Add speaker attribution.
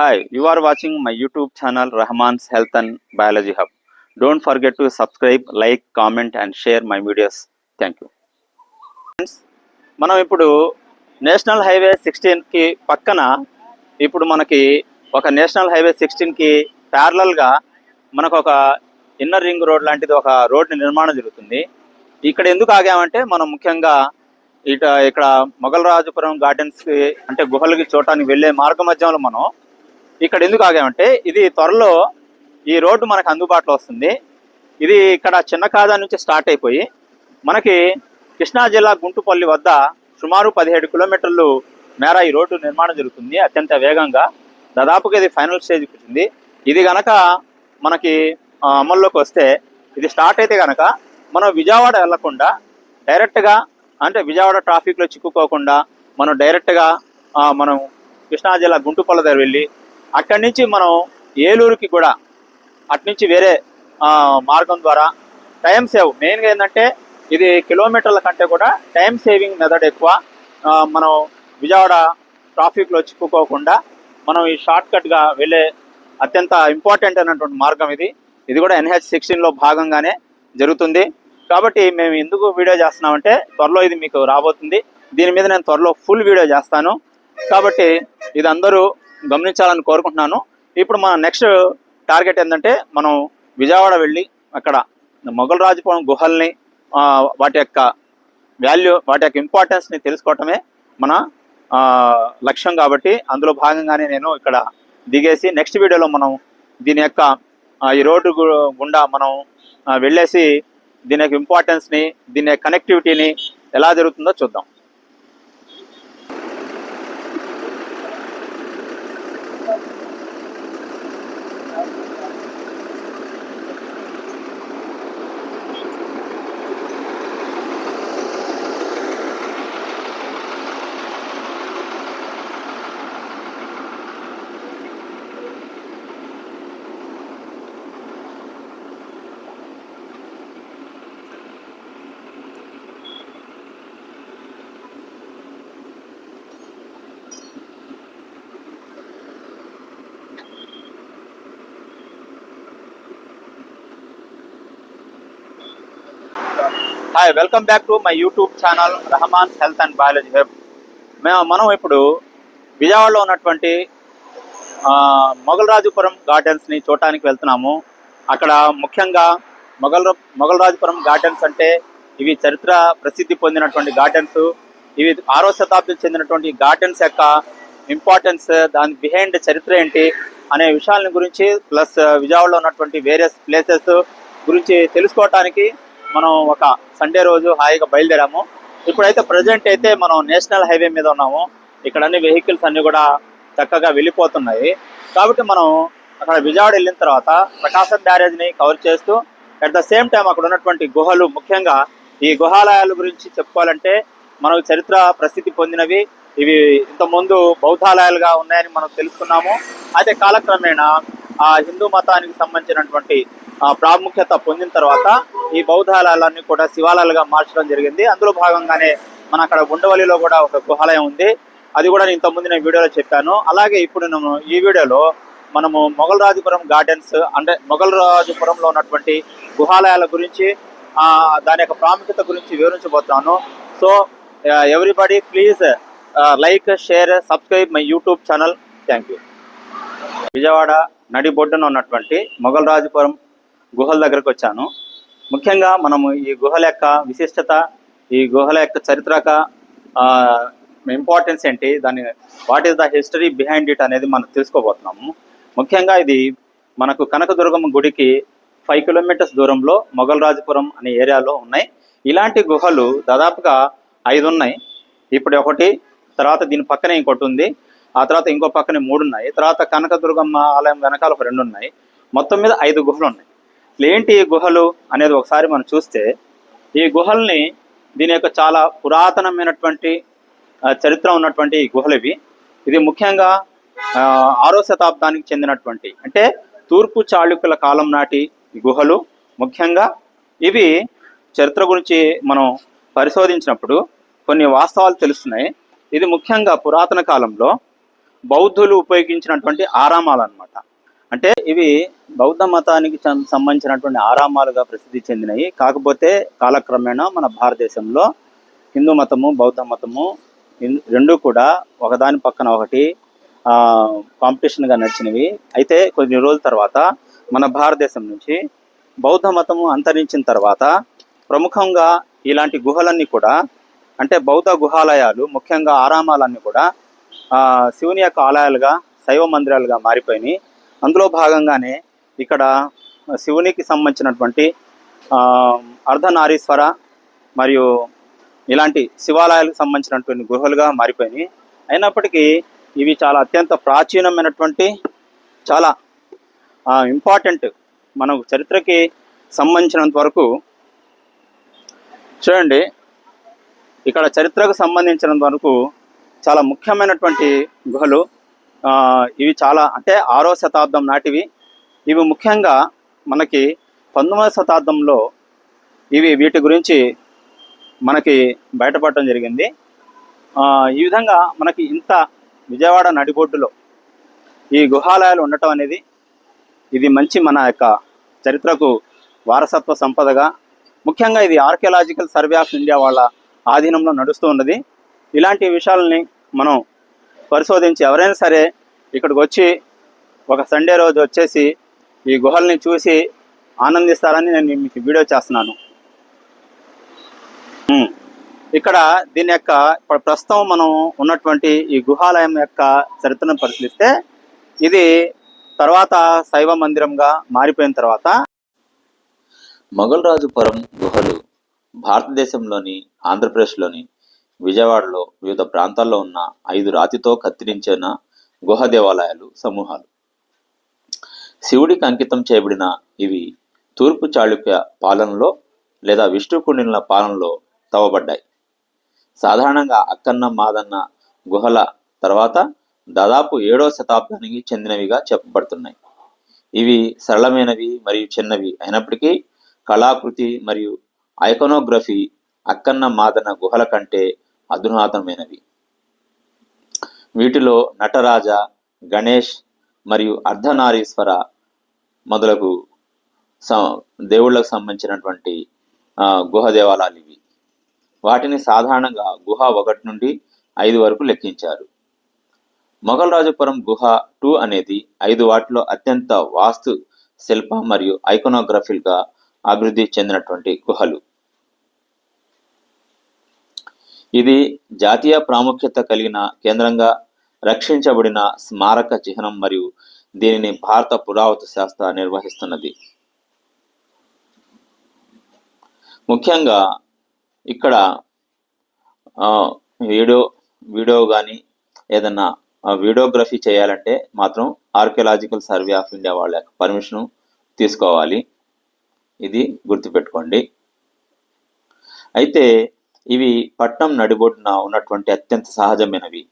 Speaker 1: Hi, you are watching my YouTube channel Rahman's Health and Biology Hub. Don't forget to subscribe, like, comment, and share my videos. Thank you Friends, మనం ఇప్పుడు national highway సిక్స్టీన్కి పక్కన ఇప్పుడు మనకి ఒక national highway సిక్స్టీన్కి ప్యారలల్గా మనకు ఒక inner ring road లాంటిది ఒక రోడ్ నిర్మాణం జరుగుతుంది ఇక్కడ ఎందుకు ఆగామంటే మనం ముఖ్యంగా ఇట ఇక్కడ మొగలరాజుపురం గార్డెన్స్కి అంటే గుహలకి చూడటానికి వెళ్ళే మార్గ మధ్యంలో మనం ఇక్కడ ఎందుకు ఆగామంటే ఇది త్వరలో ఈ రోడ్డు మనకు అందుబాటులో వస్తుంది. ఇది ఇక్కడ చిన్న కాదా నుంచి స్టార్ట్ అయిపోయి మనకి కృష్ణా జిల్లా గుంటుపల్లి వద్ద సుమారు పదిహేడు కిలోమీటర్లు మేర ఈ రోడ్డు నిర్మాణం జరుగుతుంది అత్యంత వేగంగా. దాదాపుగా ఇది ఫైనల్ స్టేజ్కి వచ్చింది. ఇది గనక మనకి అమల్లోకి వస్తే ఇది స్టార్ట్ అయితే గనక మనం విజయవాడ వెళ్ళకుండా డైరెక్ట్గా అంటే విజయవాడ ట్రాఫిక్లో చిక్కుకోకుండా మనం డైరెక్ట్గా మనం కృష్ణా జిల్లా గుంటుపల్ల దగ్గర వెళ్ళి అక్కడి నుంచి మనం ఏలూరుకి కూడా అటు నుంచి వేరే మార్గం ద్వారా టైం సేవ్ మెయిన్గా ఏంటంటే ఇది కిలోమీటర్ల కంటే కూడా టైం సేవింగ్ మెథడ్ ఎక్కువ. మనం విజయవాడ ట్రాఫిక్లో చిక్కుకోకుండా మనం ఈ షార్ట్కట్గా వెళ్ళే అత్యంత ఇంపార్టెంట్ అయినటువంటి మార్గం ఇది. ఇది కూడా ఎన్హెచ్ సిక్స్టీన్లో భాగంగానే జరుగుతుంది. కాబట్టి మేము ఎందుకు వీడియో చేస్తున్నామంటే త్వరలో ఇది మీకు రాబోతుంది. దీని మీద నేను త్వరలో ఫుల్ వీడియో చేస్తాను. కాబట్టి ఇది అందరూ గమనించాలని కోరుకుంటున్నాను. ఇప్పుడు మన నెక్స్ట్ టార్గెట్ ఏంటంటే మనం విజయవాడ వెళ్ళి అక్కడ మొఘల్ రాజపురం గుహల్ని వాటి యొక్క వాల్యూ వాటి యొక్క ఇంపార్టెన్స్ని తెలుసుకోవటమే మన లక్ష్యం కాబట్టి అందులో భాగంగానే నేను ఇక్కడ దిగేసి నెక్స్ట్ వీడియోలో మనం దీని యొక్క ఈ రోడ్డు గుండా మనం వెళ్ళేసి దీని యొక్క ఇంపార్టెన్స్ని దీని యొక్క కనెక్టివిటీని ఎలా జరుగుతుందో చూద్దాం. Hi welcome back to my YouTube channel Rahman health and biology hub మేము మనం ఇప్పుడు విజయవాడలో ఉన్నటువంటి మొగలరాజుపురం గార్డెన్స్ని చూడటానికి వెళ్తున్నాము. అక్కడ ముఖ్యంగా మొగల్ మొగలరాజుపురం గార్డెన్స్ అంటే ఇవి చరిత్ర ప్రసిద్ధి పొందినటువంటి గార్డెన్స్. ఇవి ఆరో శతాబ్దం చెందినటువంటి గార్డెన్స్ యొక్క ఇంపార్టెన్స్ దాని బిహైండ్ చరిత్ర ఏంటి అనే విషయాల గురించి ప్లస్ విజయవాడలో ఉన్నటువంటి వేరియస్ ప్లేసెస్ గురించి తెలుసుకోవటానికి మనం ఒక సండే రోజు హాయిగా బయలుదేరాము. ఇప్పుడైతే ప్రజెంట్ అయితే మనం నేషనల్ హైవే మీద ఉన్నాము. ఇక్కడ అన్ని వెహికల్స్ అన్ని కూడా చక్కగా వెళ్ళిపోతున్నాయి. కాబట్టి మనం అక్కడ విజయవాడ వెళ్ళిన తర్వాత ప్రకాశం బ్యారేజ్ని కవర్ చేస్తూ అట్ ద సేమ్ టైం అక్కడ ఉన్నటువంటి గుహలు ముఖ్యంగా ఈ గుహాలయాల గురించి చెప్పుకోవాలంటే మనకు చరిత్ర ప్రసిద్ధి పొందినవి. ఇవి ఇంతకుముందు బౌద్ధాలయాలుగా ఉన్నాయని మనం తెలుసుకున్నాము. అయితే కాలక్రమేణా ఆ హిందూ మతానికి సంబంధించినటువంటి ప్రాముఖ్యత పొందిన తర్వాత ఈ బౌద్ధాలయాలన్నీ కూడా శివాలయాలుగా మార్చడం జరిగింది. అందులో భాగంగానే మన అక్కడ ఉండవల్లిలో కూడా ఒక గుహాలయం ఉంది. అది కూడా నేను ఇంతకుముందు నేను వీడియోలో చెప్పాను. అలాగే ఇప్పుడు నేను ఈ వీడియోలో మనము మొఘల్ రాజుపురం గార్డెన్స్ అంటే మొఘల్ రాజుపురంలో ఉన్నటువంటి గుహాలయాల గురించి దాని యొక్క ప్రాముఖ్యత గురించి వివరించబోతున్నాను. So everybody please like share subscribe my YouTube channel thank you Vijayawada నడిబొడ్డున ఉన్నటువంటి మొఘల్ రాజపురం గుహల దగ్గరకు వచ్చాను. ముఖ్యంగా మనము ఈ గుహల యొక్క విశిష్టత ఈ గుహల యొక్క చరిత్రక ఇంపార్టెన్స్ ఏంటి దాని what is the history behind it అనేది మనం తెలుసుకోబోతున్నాము. ముఖ్యంగా ఇది మనకు కనకదుర్గమ్మ గుడికి ఫైవ్ కిలోమీటర్స్ దూరంలో మొఘల్ రాజపురం అనే ఏరియాలో ఉన్నాయి. ఇలాంటి గుహలు దాదాపుగా ఐదు ఉన్నాయి ఇప్పుడు ఒకటి తర్వాత దీని పక్కనే ఇంకోటి ఉంది. ఆ తర్వాత ఇంకో పక్కనే మూడు ఉన్నాయి తర్వాత కనకదుర్గమ్మ ఆలయం వెనకాల ఒక రెండు ఉన్నాయి మొత్తం మీద ఐదు గుహలు ఉన్నాయి ఏంటి ఈ గుహలు అనేది ఒకసారి మనం చూస్తే ఈ గుహల్ని దీని యొక్క చాలా పురాతనమైనటువంటి చరిత్ర ఉన్నటువంటి ఈ గుహలు ఇవి. ఇది ముఖ్యంగా ఆరో శతాబ్దానికి చెందినటువంటి అంటే తూర్పు చాళుక్యుల కాలం నాటి ఈ గుహలు ముఖ్యంగా. ఇవి చరిత్ర గురించి మనం పరిశోధించినప్పుడు కొన్ని వాస్తవాలు తెలుస్తున్నాయి. ఇది ముఖ్యంగా పురాతన కాలంలో బౌద్ధులు ఉపయోగించినటువంటి ఆరామాలు అన్నమాట అంటే ఇవి బౌద్ధ మతానికి సంబంధించినటువంటి ఆరామాలుగా ప్రసిద్ధి చెందినవి కాకపోతే కాలక్రమేణా మన భారతదేశంలో హిందూ మతము బౌద్ధ మతము రెండు కూడా ఒకదాని పక్కన ఒకటి కాంపిటీషన్గా నడిచినవి. అయితే కొన్ని రోజుల తర్వాత మన భారతదేశం నుంచి బౌద్ధ మతము అంతరించిన తర్వాత ప్రముఖంగా ఇలాంటి గుహలన్నీ కూడా అంటే బౌద్ధ గుహాలయాలు ముఖ్యంగా ఆరామాలన్నీ కూడా శివుని యొక్క ఆలయాలుగా శైవ మందిరాలుగా మారిపోయినాయి. అందులో భాగంగానే ఇక్కడ శివునికి సంబంధించినటువంటి అర్ధనారీశ్వర మరియు ఇలాంటి శివాలయాలకు సంబంధించినటువంటి గుహలుగా మారిపోయినాయి. అయినప్పటికీ ఇవి చాలా అత్యంత ప్రాచీనమైనటువంటి చాలా ఇంపార్టెంట్ మన చరిత్రకి సంబంధించినంత వరకు చూడండి ఇక్కడ చరిత్రకు సంబంధించినంత వరకు చాలా ముఖ్యమైనటువంటి గుహలు. ఇవి చాలా అంటే ఆరో శతాబ్దం నాటివి. ఇవి ముఖ్యంగా మనకి పంతొమ్మిదవ శతాబ్దంలో ఇవి వీటి గురించి మనకి బయటపడటం జరిగింది. ఈ విధంగా మనకి ఇంత విజయవాడ నడిబొడ్డులో ఈ గుహాలయాలు ఉండటం అనేది ఇది మంచి మన యొక్క చరిత్రకు వారసత్వ సంపదగా ముఖ్యంగా ఇది ఆర్కియలాజికల్ సర్వే ఆఫ్ ఇండియా వాళ్ళ ఆధీనంలో నడుస్తూ ఉన్నది. ఇలాంటి విషయాలని మనం పరిశోధించి ఎవరైనా సరే ఇక్కడికి వచ్చి ఒక సండే రోజు వచ్చేసి ఈ గుహల్ని చూసి ఆనందిస్తారని నేను మీకు వీడియో చేస్తున్నాను. ఇక్కడ దీని యొక్క ఇప్పుడు ప్రస్తుతం మనం ఉన్నటువంటి ఈ గుహాలయం యొక్క చరిత్రను పరిశీలిస్తే ఇది తర్వాత శైవ మందిరంగా మారిపోయిన తర్వాత
Speaker 2: మొఘల్రాజుపురం గుహలు భారతదేశంలోని ఆంధ్రప్రదేశ్లోని విజయవాడలో వివిధ ప్రాంతాల్లో ఉన్న ఐదు రాతితో కత్తిరించిన గుహ దేవాలయాలు సమూహాలు. శివుడికి అంకితం చేయబడిన ఇవి తూర్పు చాళుక్య పాలనలో లేదా విష్ణుకుండినుల పాలనలో తవ్వబడ్డాయి. సాధారణంగా అక్కన్న మాదన్న గుహల తర్వాత దాదాపు ఏడవ శతాబ్దానికి చెందినవిగా చెప్పబడుతున్నాయి. ఇవి సరళమైనవి మరియు చిన్నవి అయినప్పటికీ కళాకృతి మరియు ఐకోనోగ్రఫీ అక్కన్న మాదన గుహల కంటే అధునాతనమైనవి. వీటిలో నటరాజ గణేష్ మరియు అర్ధనారీశ్వర మొదలగు స- దేవుళ్ళకు సంబంధించినటువంటి గుహ దేవాలయాలు ఇవి. వాటిని సాధారణంగా గుహ ఒకటి నుండి ఐదు వరకు లెక్కించారు. మొఘల్ రాజపురం గుహ టూ అనేది ఐదు వాటిలో అత్యంత వాస్తు శిల్ప మరియు ఐకోనోగ్రఫీగా అభివృద్ధి చెందినటువంటి గుహలు. ఇది జాతీయ ప్రాముఖ్యత కలిగిన కేంద్రంగా రక్షించబడిన స్మారక చిహ్నం మరియు దీనిని భారత పురావస్తు శాస్త్ర నిర్వహిస్తున్నది. ముఖ్యంగా ఇక్కడ వీడియో వీడియో కానీ ఏదన్నా వీడియోగ్రఫీ చేయాలంటే మాత్రం ఆర్కియలాజికల్ సర్వే ఆఫ్ ఇండియా వాళ్ళ యొక్క పర్మిషన్ తీసుకోవాలి. ఇది గుర్తుపెట్టుకోండి. అయితే ఇవి పట్నం నడిబొడ్డున ఉన్నటువంటి అత్యంత సహజమైనవి.